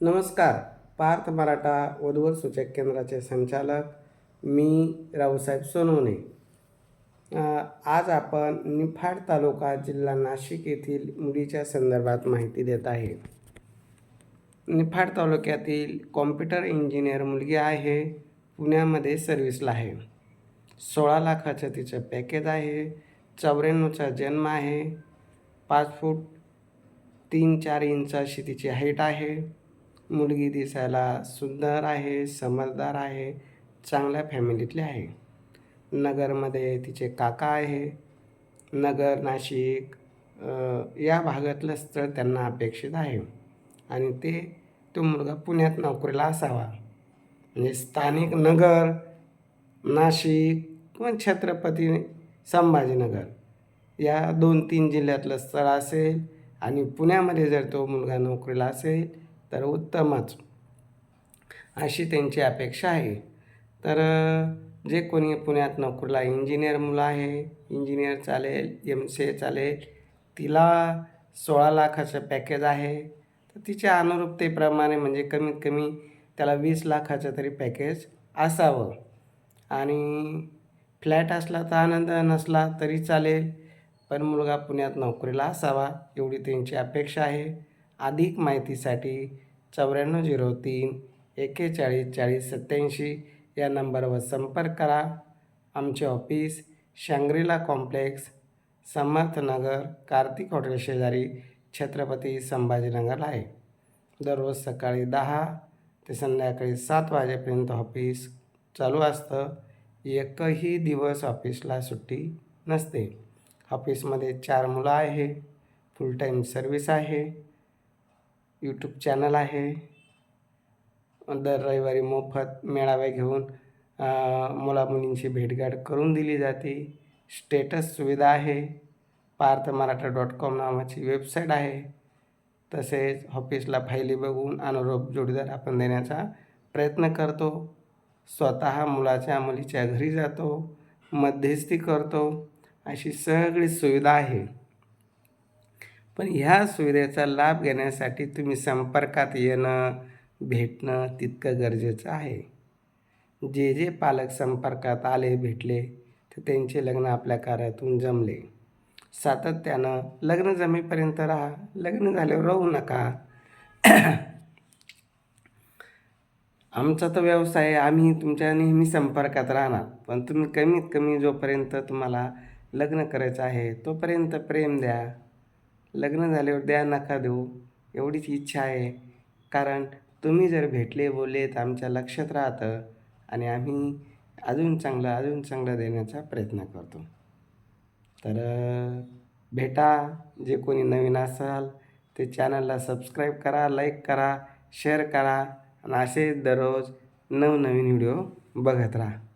नमस्कार पार्थ मराठा वधूवर सूचक केंद्राचे संचालक मी रावसाहेब सोनवणे. आज आपण निफाड तालुका जिल्हा नाशिक येथील मुलीच्या संदर्भात माहिती देत आहे. निफाड तालुक्यातील कॉम्प्युटर इंजिनियर मुलगी आहे पुण्यामध्ये सर्व्हिसला आहे. सोळा लाखाचं तिचं पॅकेज आहे चौऱ्याण्णवचा जन्म आहे पाच फूट तीन चार इंच अशी तिची हाईट आहे. मुलगी दिसायला सुंदर आहे समजदार आहे चांगल्या फॅमिलीतली आहे. नगरमध्ये तिचे काका आहे. नगर नाशिक या भागातलं स्थळ त्यांना अपेक्षित आहे. आणि ते तो मुलगा पुण्यात नोकरीला असावा. म्हणजे स्थानिक नगर नाशिक किंवा छत्रपती संभाजीनगर या दोन तीन जिल्ह्यातलं स्थळ असेल आणि पुण्यामध्ये जर तो मुलगा नोकरीला असेल तर उत्तमच. अशी त्यांची अपेक्षा आहे. तर जे कोणी पुण्यात नोकरीला इंजिनियर मुलं आहे इंजिनियर चालेल एम सी ए चालेल तिला सोळा लाखाचं पॅकेज आहे. तर तिच्या अनुरूपतेप्रमाणे म्हणजे कमीत कमी त्याला वीस लाखाचं तरी पॅकेज असावं. आणि फ्लॅट असला तर आनंद नसला तरी चालेल पण मुलगा पुण्यात नोकरीला असावा एवढी त्यांची अपेक्षा आहे. अधिक माहितीसाठी चौऱ्याण्णव झिरो तीन एक्केचाळीस चाळीस सत्याऐंशी या नंबरवर संपर्क करा. आमचे office Shangrila complex Samarthnagar Kartik hotel शेजारी छत्रपती संभाजीनगरला आहे. दररोज सकाळी दहा ते संध्याकाळी सात वाजेपर्यंत ऑफिस चालू असतं. एकही दिवस ऑफिसला सुट्टी नसते. ऑफिसमध्ये चार मुलं आहे. फुल टाईम सर्विस आहे. यूट्यूब चॅनल आहे. दर रविवारी मोफत मेळावे घेऊन मुलामुलींची भेटगाठ करून दिली जाते. स्टेटस सुविधा आहे. पार्थ मराठा डॉट कॉम नावाची वेबसाईट आहे. तसेच ऑफिसला फायली बघून अनुरूप जोडीदार आपण देण्याचा प्रयत्न करतो. स्वतः मुलाच्या मुलीच्या घरी जातो. मध्यस्थी करतो. अशी सगळी सुविधा आहे. पण ह्या सुविधेचा लाभ घेण्यासाठी तुम्ही संपर्कात येणं भेटणं तितकं गरजेचं आहे. जे जे पालक संपर्कात आले भेटले तर त्यांचे लग्न आपल्या कार्यातून जमले. सातत्यानं लग्न जमेपर्यंत राहा. लग्न झाल्यावर राहू नका. आमचा तर व्यवसाय आहे. आम्ही तुमच्या नेहमी संपर्कात राहणार. पण तुम्ही कमीत कमी जोपर्यंत तुम्हाला लग्न करायचं आहे तोपर्यंत प्रेम द्या. लग्न झाल्यावर द्या नका देऊ. एवढीच इच्छा आहे. कारण तुम्ही जर भेटले बोलले तर आमच्या लक्षात राहतं आणि आम्ही अजून चांगलं अजून चांगलं देण्याचा प्रयत्न करतो. तर भेटा. जे कोणी नवीन असाल ते चॅनलला सबस्क्राईब करा लाईक करा शेअर करा आणि असे दररोज नवनवीन व्हिडिओ बघत राहा.